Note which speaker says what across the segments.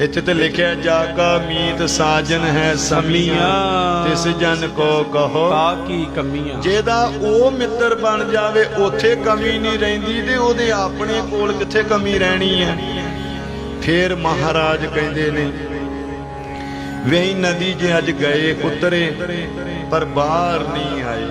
Speaker 1: ਇੱਥੇ ਤੇ ਲਿਖਿਆ ਜਾ ਕਾ ਮੀਤ ਸਾਜਨ ਹੈ ਸਮੀਆਂ। ਤਿਸ ਜਨ ਕੋ ਕਹੋ।
Speaker 2: ਕਾ ਕੀ ਕਮੀਆਂ।
Speaker 1: ਜਿਹਦਾ ਉਹ ਮਿੱਤਰ ਬਣ ਜਾਵੇ ਉੱਥੇ ਕਮੀ ਨਹੀਂ ਰਹਿੰਦੀ ਤੇ ਉਹਦੇ ਆਪਣੇ ਕੋਲ ਕਿੱਥੇ ਕਮੀ ਰਹਿਣੀ ਹੈ? ਫੇਰ ਮਹਾਰਾਜ ਕਹਿੰਦੇ ਨੇ ਵੇਈ ਨਦੀ ਜੇ ਅੱਜ ਗਏ ਉਤਰੇ ਪਰ ਬਾਹਰ ਨਹੀਂ ਆਏ।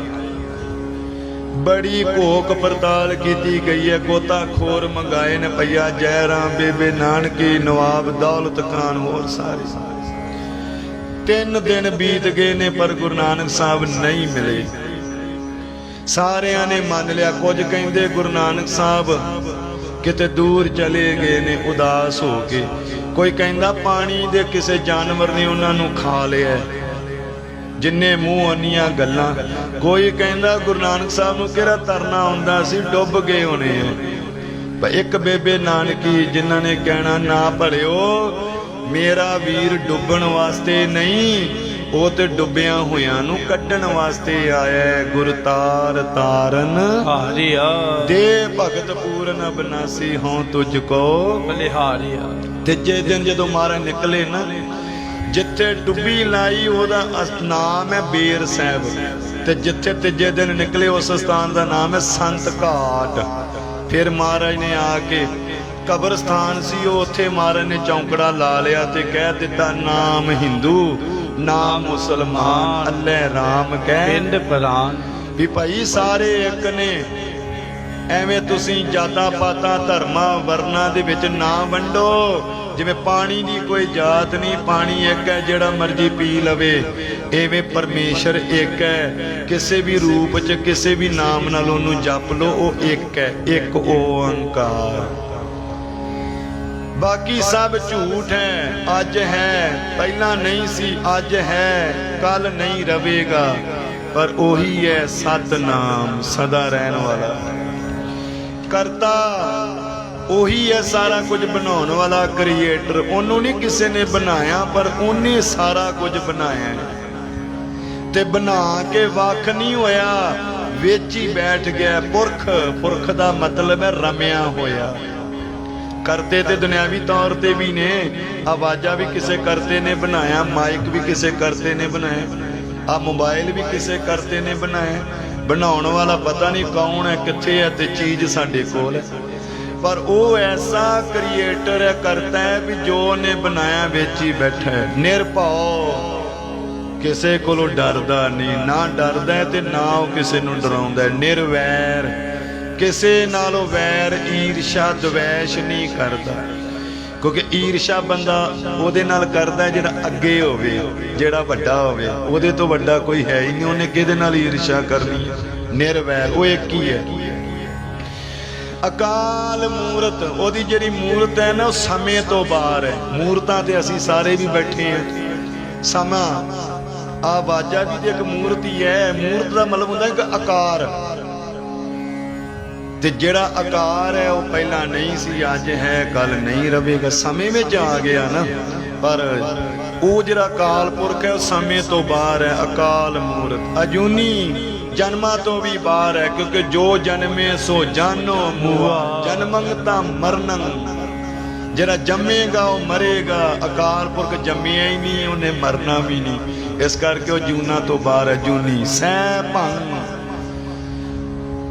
Speaker 1: ਬੜੀ ਭੋਕ ਪੜਤਾਲ ਕੀਤੀ ਗਈ ਹੈ। ਗੋਤਾਖੋਰ ਮੰਗਾਏ ਨੇ ਪਈਆ ਜੈ ਰਾਮ ਬੇਬੇ ਨਾਨਕੀ ਨਵਾਬ ਦੌਲਤ ਖਾਨ ਹੋਰ ਸਾਰੇ। ਤਿੰਨ ਦਿਨ ਬੀਤ ਗਏ ਨੇ ਪਰ ਗੁਰੂ ਨਾਨਕ ਸਾਹਿਬ ਨਹੀਂ ਮਿਲੇ। ਸਾਰਿਆਂ ਨੇ ਮੰਨ ਲਿਆ। ਕੁਝ ਕਹਿੰਦੇ ਗੁਰੂ ਨਾਨਕ ਸਾਹਿਬ ਕਿਤੇ ਦੂਰ ਚਲੇ ਗਏ ਨੇ, ਉਦਾਸ ਹੋ ਕੇ। ਕੋਈ ਕਹਿੰਦਾ ਪਾਣੀ ਦੇ ਕਿਸੇ ਜਾਨਵਰ ਨੇ ਉਹਨਾਂ ਨੂੰ ਖਾ ਲਿਆ। ਜਿੰਨੇ ਮੂੰਹ ਅੰਨੀਆਂ ਗੱਲਾਂ ਕੋਈ ਕਹਿੰਦਾ ਗੁਰੂ ਨਾਨਕ ਸਾਹਿਬ ਨੂੰ ਕਿਹੜਾ ਤਰਨਾ ਆਉਂਦਾ ਸੀ ਡੁੱਬ ਗਏ ਹੋਣੇ ਆ। ਪਰ ਇੱਕ ਬੇਬੇ ਨਾਨਕੀ ਜਿਨ੍ਹਾਂ ਨੇ ਕਹਿਣਾ ਨਾ ਭਲਿਓ ਮੇਰਾ ਵੀਰ ਡੁੱਬਣ ਵਾਸਤੇ ਨਹੀਂ ਉਹ ਤੇ ਡੁੱਬਿਆਂ ਹੋਇਆਂ ਨੂੰ ਕੱਢਣ ਵਾਸਤੇ ਆਇਆ। ਗੁਰ ਤਾਰ ਤਾਰਨ।
Speaker 2: ਹਾਰਿਆ
Speaker 1: ਦੇ ਭਗਤ ਪੂਰਨ ਬਨਾਸੀ ਹਉ ਤੁਝ ਕੋ।
Speaker 2: ਬਲਿਹਾਰਿਆ
Speaker 1: ਤੀਜੇ ਦਿਨ ਜਦੋਂ ਮਹਾਰਾਜ ਨਿਕਲੇ ਨਾ ਜਿੱਥੇ ਡੁੱਬੀ ਲਾਈ ਉਹਦਾ ਨਾਮ ਹੈ ਬੇਰ ਸਾਹਿਬ। ਤੇ ਜਿੱਥੇ ਤੀਜੇ ਦਿਨ ਨਿਕਲੇ ਉਸ ਸਥਾਨ ਦਾ ਨਾਮ ਹੈ ਸੰਤ ਘਾਟ। ਫਿਰ ਮਹਾਰਾਜ ਨੇ ਆ ਕੇ ਕਬਰਸਤਾਨ ਸੀ ਉਹ ਉੱਥੇ ਮਹਾਰਾਜ ਨੇ ਚੌਂਕੜਾ ਲਾ ਲਿਆ ਤੇ ਕਹਿ ਦਿੱਤਾ ਨਾਮ ਹਿੰਦੂ ਨਾਮ ਮੁਸਲਮਾਨ ਅੱਲੇ ਰਾਮ ਕਹਿ।
Speaker 2: ਪਿੰਡ ਪ੍ਰਾਨ
Speaker 1: ਵੀ ਭਾਈ ਸਾਰੇ ਇੱਕ ਨੇ। ਐਵੇਂ ਤੁਸੀਂ ਜਾਤਾਂ ਪਾਤਾਂ ਧਰਮਾਂ ਵਰਨਾਂ ਦੇ ਵਿੱਚ ਨਾ ਵੰਡੋ। ਜਿਵੇਂ ਪਾਣੀ ਦੀ ਕੋਈ ਜਾਤ ਨਹੀਂ, ਪਾਣੀ ਇੱਕ ਹੈ, ਜਿਹੜਾ ਮਰਜ਼ੀ ਪੀ ਲਵੇ। ਐਵੇਂ ਪਰਮੇਸ਼ਰ ਇੱਕ ਹੈ। ਕਿਸੇ ਵੀ ਰੂਪ 'ਚ, ਕਿਸੇ ਵੀ ਨਾਮ ਨਾਲ ਉਹਨੂੰ ਜਪ ਲਓ, ਉਹ ਇੱਕ ਹੈ, ਇੱਕ ਓੰਕਾਰ ਬਾਕੀ ਸਭ ਝੂਠ ਹੈ, ਅੱਜ ਹੈ, ਪਹਿਲਾਂ ਨਹੀਂ ਸੀ, ਅੱਜ ਹੈ ਕੱਲ ਨਹੀਂ ਰਵੇਗਾ। ਪਰ ਉਹੀ ਹੈ ਸਤਨਾਮ, ਸਦਾ ਰਹਿਣ ਵਾਲਾ। ਕਰਤਾ ਉਹੀ ਹੈ ਸਾਰਾ ਕੁਝ ਬਣਾਉਣ ਵਾਲਾ ਕ੍ਰੀਏਟਰ। ਉਹਨੂੰ ਨਹੀਂ ਕਿਸੇ ਨੇ ਬਣਾਇਆ, ਪਰ ਉਹਨੇ ਸਾਰਾ ਕੁਝ ਬਣਾਇਆ ਤੇ ਬਣਾ ਕੇ ਵੱਖ ਨਹੀਂ ਹੋਇਆ, ਵਿੱਚ ਹੀ ਬੈਠ ਗਿਆ। ਪੁਰਖ ਪੁਰਖ ਦਾ ਮਤਲਬ ਹੈ ਰਮਿਆ ਹੋਇਆ। ਕਰਤੇ ਤੇ ਦੁਨਿਆਵੀ ਤੌਰ ਤੇ ਵੀ ਨੇ। ਆਵਾਜ਼ਾਂ ਵੀ ਕਿਸੇ ਕਰਤੇ ਨੇ ਬਣਾਇਆ, ਮਾਈਕ ਵੀ ਕਿਸੇ ਕਰਤੇ ਨੇ ਬਣਾਇਆ। ਆ ਮੋਬਾਈਲ ਵੀ ਕਿਸੇ ਕਰਤੇ ਨੇ ਬਣਾਇਆ। ਬਣਾਉਣ ਵਾਲਾ ਪਤਾ ਨਹੀਂ ਕੌਣ ਹੈ, ਕਿੱਥੇ ਹੈ ਤੇ ਚੀਜ਼ ਸਾਡੇ ਕੋਲ। ਹੈ ਪਰ ਉਹ ਐਸਾ ਕ੍ਰੀਏਟਰ ਹੈ ਕਰਤਾ ਹੈ ਵੀ ਜੋ ਉਹਨੇ ਬਣਾਇਆ ਵਿੱਚ ਹੀ ਬੈਠਾ ਹੈ। ਨਿਰਭਉ। ਕਿਸੇ ਕੋਲੋਂ ਡਰਦਾ ਨਹੀਂ। ਨਾ ਡਰਦਾ ਤੇ ਨਾ ਉਹ ਕਿਸੇ ਨੂੰ ਡਰਾਉਂਦਾ ਨਿਰਵੈਰ। ਕਿਸੇ ਨਾਲੋਂ ਵੈਰ ਈਰਸ਼ਾ ਦਵੈਸ਼ ਨਹੀਂ ਕਰਦਾ। ਕਿਉਂਕਿ ਈਰਸ਼ਾ ਬੰਦਾ ਉਹਦੇ ਨਾਲ ਕਰਦਾ ਜਿਹੜਾ ਅੱਗੇ ਹੋਵੇ, ਜਿਹੜਾ ਵੱਡਾ ਹੋਵੇ। ਉਹਦੇ ਤੋਂ ਵੱਡਾ ਕੋਈ ਹੈ ਹੀ ਨਹੀਂ। ਉਹਨੇ ਕਿਹਦੇ ਨਾਲ ਈਰਸ਼ਾ ਕਰਨੀ ਨਿਰਵੈਰ। ਉਹ ਇੱਕ ਹੀ ਹੈ। ਅਕਾਲ ਮੂਰਤ, ਉਹਦੀ ਜਿਹੜੀ ਮੂਰਤ ਹੈ ਨਾ, ਉਹ ਸਮੇਂ ਤੋਂ ਬਾਹਰ ਹੈ। ਮੂਰਤਾਂ ਤੇ ਅਸੀਂ ਸਾਰੇ ਵੀ ਬੈਠੇ ਹਾਂ। ਸਮਾਂ ਆ ਬਾਜਾ ਵੀ ਤੇ ਇੱਕ ਮੂਰਤ ਹੈ ਮੂਰਤ ਦਾ ਮਤਲਬ ਹੁੰਦਾ ਇੱਕ ਆਕਾਰ। ਤੇ ਜਿਹੜਾ ਆਕਾਰ ਹੈ, ਉਹ ਪਹਿਲਾਂ ਨਹੀਂ ਸੀ, ਅੱਜ ਹੈ ਕੱਲ ਨਹੀਂ ਰਹੇਗਾ। ਸਮੇਂ ਵਿੱਚ ਆ ਗਿਆ ਨਾ। ਪਰ ਉਹ ਜਿਹੜਾ ਅਕਾਲ ਪੁਰਖ ਹੈ, ਉਹ ਸਮੇਂ ਤੋਂ ਬਾਹਰ ਹੈ। ਅਕਾਲ ਮੂਰਤ, ਅਜੂਨੀ ਜਨਮਾਂ ਤੋਂ ਵੀ ਬਾਹਰ ਹੈ ਕਿਉਂਕਿ ਜੋ ਜਨਮੇ ਸੋ ਜਾਨੋ ਮੂਆ। ਜਨਮੰਗ ਤਾਂ ਮਰਨੰ। ਜਿਹੜਾ ਜੰਮੇਗਾ ਉਹ ਮਰੇਗਾ। ਅਕਾਲ ਪੁਰਖ ਜੰਮਿਆ ਹੀ ਨਹੀਂ, ਉਹਨੇ ਮਰਨਾ ਵੀ ਨਹੀਂ। ਇਸ ਕਰਕੇ ਉਹ ਜੂਨਾ ਤੋਂ ਬਾਹਰ ਹੈ ਜੂਨੀ ਸਹਿ ਭੰਗ।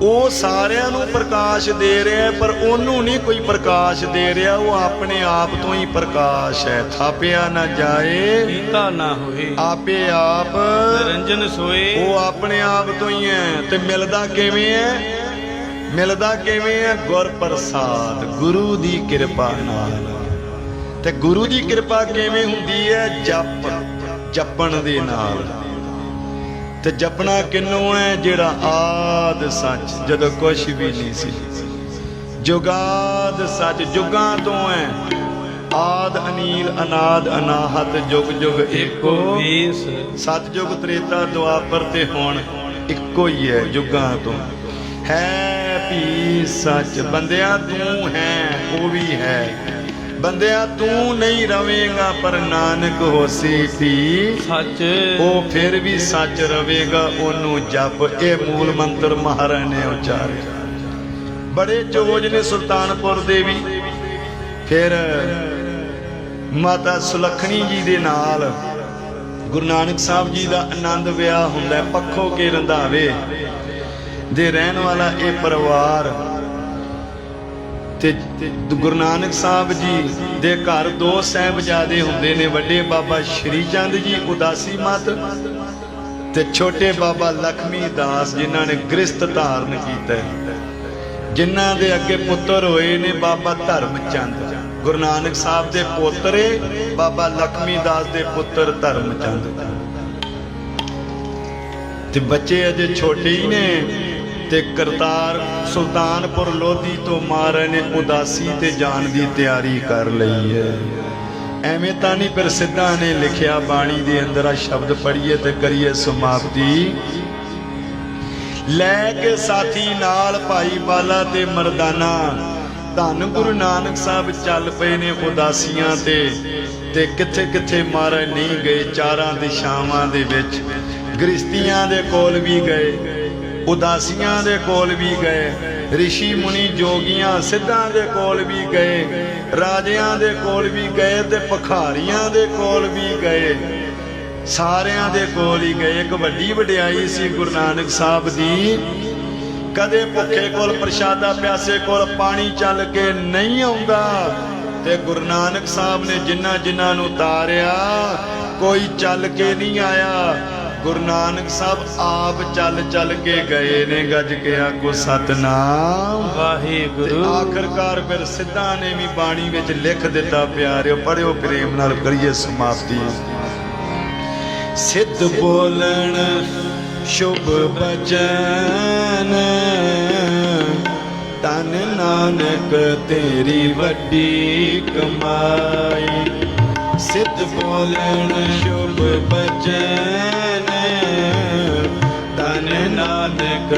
Speaker 1: ਉਹ ਸਾਰਿਆਂ ਨੂੰ ਪ੍ਰਕਾਸ਼ ਦੇ ਰਿਹਾ ਪਰ ਉਹਨੂੰ ਨਹੀਂ ਕੋਈ ਪ੍ਰਕਾਸ਼ ਦੇ ਰਿਹਾ ਉਹ ਆਪਣੇ ਆਪ ਤੋਂ ਹੀ ਪ੍ਰਕਾਸ਼ ਹੈ। ਥਾਪਿਆ ਨਾ ਜਾਏ।
Speaker 2: ਕੀਤਾ ਨਾ ਹੋਏ।
Speaker 1: ਆਪੇ ਆਪ
Speaker 2: ਨਿਰੰਜਨ ਸੋਏ।
Speaker 1: ਉਹ ਆਪਣੇ ਆਪ ਤੋਂ ਹੀ ਹੈ। ਤੇ ਮਿਲਦਾ ਕਿਵੇਂ ਹੈ? ਮਿਲਦਾ ਕਿਵੇਂ ਹੈ? ਗੁਰ ਪ੍ਰਸਾਦ ਗੁਰੂ ਦੀ ਕਿਰਪਾ ਨਾਲ। ਤੇ ਗੁਰੂ ਦੀ ਕਿਰਪਾ ਕਿਵੇਂ ਹੁੰਦੀ ਹੈ? ਜਪ ਜਪਣ ਦੇ ਨਾਲ। ਤੇ ਜਪਣਾ ਕਿੰਨੋਂ ਹੈ ਜਿਹੜਾ ਆਦ ਸੱਚ ਜਦੋਂ ਕੁਝ ਵੀ ਨਹੀਂ ਸੀ। ਜੁਗਾਦ ਸੱਚ ਜੁਗਾਂ ਤੋਂ ਹੈ ਆਦ ਅਨੀਲ ਅਨਾਦ ਅਨਾਹਤ ਜੁਗ ਜੁਗ
Speaker 2: ਇੱਕੋ।
Speaker 1: ਏਕੋ
Speaker 2: ਵੇਸ
Speaker 1: ਸਤਜੁਗ ਤ੍ਰੇਤਾ ਦੁਆਪਰ ਤੇ ਹੁਣ ਇੱਕੋ ਹੀ ਹੈ ਜੁਗਾਂ ਤੋਂ। ਹੈ ਵੀ ਸੱਚ ਬੰਦਿਆ ਤੂੰ ਹੈ ਉਹ ਵੀ ਹੈ। ਬੰਦਿਆ ਤੂੰ ਨਹੀਂ ਰਵੇਂਗਾ ਪਰ ਨਾਨਕ ਹੋਸੀ ਵੀ
Speaker 2: ਸੱਚ।
Speaker 1: ਉਹ ਫਿਰ ਵੀ ਸੱਚ ਰਵੇਗਾ ਉਹਨੂੰ ਜਪ। ਇਹ ਮੂਲ ਮੰਤਰ ਮਹਾਰਾਜ ਨੇ ਉਚਾਰਿਆ। ਬੜੇ ਚੋਜ ਨੇ ਸੁਲਤਾਨਪੁਰ ਦੇ ਵੀ। ਫਿਰ ਮਾਤਾ ਸੁਲੱਖਣੀ ਜੀ ਦੇ ਨਾਲ ਗੁਰੂ ਨਾਨਕ ਸਾਹਿਬ ਜੀ ਦਾ ਆਨੰਦ ਵਿਆਹ ਹੁੰਦਾ ਪੱਖੋ ਕੇ ਰੰਧਾਵੇ ਦੇ ਰਹਿਣ ਵਾਲਾ ਇਹ ਪਰਿਵਾਰ ਤੇ ਗੁਰੂ ਨਾਨਕ ਸਾਹਿਬ ਜੀ ਦੇ ਘਰ ਦੋ ਸਾਹਿਬਜ਼ਾਦੇ ਹੁੰਦੇ ਨੇ, ਵੱਡੇ ਬਾਬਾ ਸ਼੍ਰੀ ਚੰਦ ਜੀ ਉਦਾਸੀ ਮਤ ਤੇ ਛੋਟੇ ਬਾਬਾ ਲਖਮੀ ਦਾਸ ਜਿਨ੍ਹਾਂ ਨੇ ਗ੍ਰਸਤ ਧਾਰਨ ਕੀਤਾ ਹੈ। ਜਿਨ੍ਹਾਂ ਦੇ ਅੱਗੇ ਪੁੱਤਰ ਹੋਏ ਨੇ ਬਾਬਾ ਧਰਮ ਚੰਦ ਗੁਰੂ ਨਾਨਕ ਸਾਹਿਬ ਦੇ ਪੋਤਰੇ ਬਾਬਾ ਲਖਮੀ ਦਾਸ ਦੇ ਪੁੱਤਰ ਧਰਮ ਚੰਦ ਤੇ ਬੱਚੇ ਅਜੇ ਛੋਟੇ ਹੀ ਨੇ। ਤੇ ਕਰਤਾਰ ਸੁਲਤਾਨਪੁਰ ਲੋਧੀ ਤੋਂ ਮਹਾਰਾਜ ਨੇ ਉਦਾਸੀ ਤੇ ਜਾਣ ਦੀ ਤਿਆਰੀ ਕਰ ਲਈ ਹੈ। ਐਵੇਂ ਤਾਂ ਨਹੀਂ ਪਰ ਸਿੱਧਾ ਨੇ ਲਿਖਿਆ ਬਾਣੀ ਦੇ ਅੰਦਰ ਆ ਸ਼ਬਦ ਪੜ੍ਹੀਏ ਤੇ ਕਰੀਏ ਸਮਾਪਤੀ। ਲੈ ਕੇ ਸਾਥੀ ਨਾਲ ਭਾਈ ਬਾਲਾ ਤੇ ਮਰਦਾਨਾ, ਧੰਨ ਗੁਰੂ ਨਾਨਕ ਸਾਹਿਬ ਚੱਲ ਪਏ ਨੇ ਉਦਾਸੀਆਂ ਤੇ ਤੇ ਕਿੱਥੇ ਕਿੱਥੇ ਮਹਾਰਾਜ ਨਹੀਂ ਗਏ, ਚਾਰਾਂ ਦਿਸ਼ਾਵਾਂ ਦੇ ਵਿੱਚ, ਗ੍ਰਸਤੀਆਂ ਦੇ ਕੋਲ ਵੀ ਗਏ। ਉਦਾਸੀਆਂ ਦੇ ਕੋਲ ਵੀ ਗਏ, ਰਿਸ਼ੀ ਮੁਨੀ ਜੋਗੀਆਂ ਸਿੱਧਾਂ ਦੇ ਕੋਲ ਵੀ ਗਏ, ਰਾਜਿਆਂ ਦੇ ਕੋਲ ਵੀ ਗਏ ਤੇ ਭਖਾਰੀਆਂ ਦੇ ਕੋਲ ਵੀ ਗਏ। ਸਾਰਿਆਂ ਦੇ ਕੋਲ ਹੀ ਗਏ। ਇੱਕ ਵੱਡੀ ਵਡਿਆਈ ਸੀ ਗੁਰੂ ਨਾਨਕ ਸਾਹਿਬ ਦੀ। ਕਦੇ ਭੁੱਖੇ ਕੋਲ ਪ੍ਰਸ਼ਾਦਾ ਪਿਆਸੇ ਕੋਲ ਪਾਣੀ ਚੱਲ ਕੇ ਨਹੀਂ ਆਉਂਦਾ ਤੇ ਗੁਰੂ ਨਾਨਕ ਸਾਹਿਬ ਨੇ ਜਿਨ੍ਹਾਂ ਜਿਨ੍ਹਾਂ ਨੂੰ ਤਾਰਿਆ, ਕੋਈ ਚੱਲ ਕੇ ਨਹੀਂ ਆਇਆ। ਗੁਰੂ ਨਾਨਕ ਸਾਹਿਬ ਆਪ ਚੱਲ ਚੱਲ ਕੇ ਗਏ ਨੇ ਗੱਜ ਕੇ ਆਖੋ ਸਤਨਾਮ।
Speaker 2: ਵਾਹਿਗੁਰੂ।
Speaker 1: ਆਖਰਕਾਰ ਫਿਰ ਸਿੱਧਾ ਨੇ ਵੀ ਬਾਣੀ ਵਿੱਚ ਲਿਖ ਦਿੱਤਾ ਪਿਆਰਿਓ ਪੜਿਓ ਪ੍ਰੇਮ ਨਾਲ ਕਰੀਏ ਸਮਾਪਤੀ। ਸਿੱਧ ਬੋਲਣ ਸ਼ੁਭ ਬਚਨ। ਤਨ ਨਾਨਕ ਤੇਰੀ ਵੱਡੀ ਕਮਾਈ। ਸਿੱਧ ਬੋਲਣ ਸ਼ੁਭ ਬਚਨ।